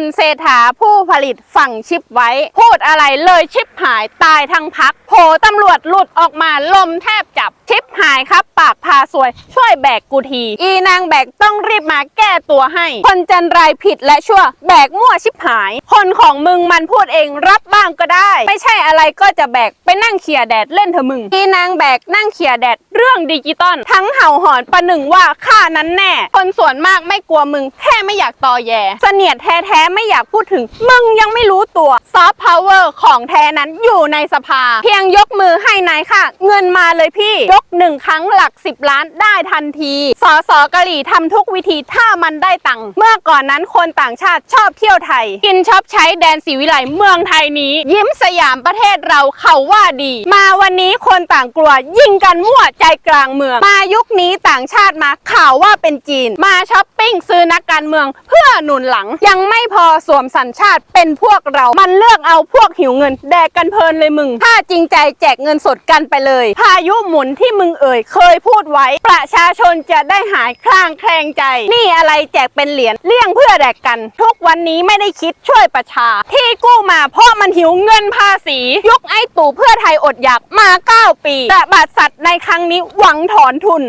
ณเศรษฐาผู้ผลิตฝั่งชิปไว้ พูดอะไรเลยชิปหายตายทั้งพักโผตำรวจหลุดออกมาลมแทบจับชิปหายครับ ปากพาสวย ช่วยแบกกูที อีนางแบกต้องรีบมาแก้ตัวให้ คนจันไรผิดและชั่ว แบกมั่วชิปหาย คนของมึงมันพูดเองรับบ้างก็ได้ ไม่ใช่อะไรก็จะแบกไปนั่งเขี่ยแดดเล่นเถอะมึงอีนางแบกนั่งเขี่ยแดดเรื่องดิจิตอลทั้งเห่าหอนประหนึ่งว่าข้านั้นแน่ คนส่วนมากไม่กลัวมึงแค่ไม่อยากตอแยเสนียดแท้ไม่อยากพูดถึง มึงยังไม่รู้ตัวซอฟต์พาวเวอร์ของแท้นั้นอยู่ในสภา เพียงยกมือให้นายค่ะ เงินมาเลยพี่ ยกหนึ่งครั้งหลัก 10 ล้านได้ทันทีสอสอกะหรี่ทำทุกวิธีถ้ามันได้ตังค์เมื่อก่อนนั้นคนต่างชาติชอบเที่ยวไทย กินชอบใช้แดนศรีวิไลเมืองไทยนี้ ยิ้มสยามประเทศเราเขาว่าดี มาวันนี้คนต่างกลัวยิงกันมั่วใจกลางเมือง มายุคนี้ต่างชาติมาข่าวว่าเป็นจีน มาช้อปปิ้งซื้อนักการเมืองเพื่อหนุนหลังยังไม่พอสวมสัญชาติเป็นพวกเรา มันเลือกเอาพวกหิวเงิน แดกกันเพลินเลยมึง ถ้าจริงใจแจกเงินสดกันไปเลย พายุหมุนที่มึงเอ่ย เคยพูดไว้ ประชาชนจะได้หายคลางแคลงใจ นี่อะไรแจกเป็นเหรียญเลี่ยงเพื่อแดกกัน ทุกวันนี้ไม่ได้คิดช่วยประชา ที่กู้มาเพราะมันหิวเงินภาษี ยุคไอ้ตู่เพื่อไทยอดอยากมา 9 ปีแต่บาดสัตว์ในครั้งนี้หวังถอนทุน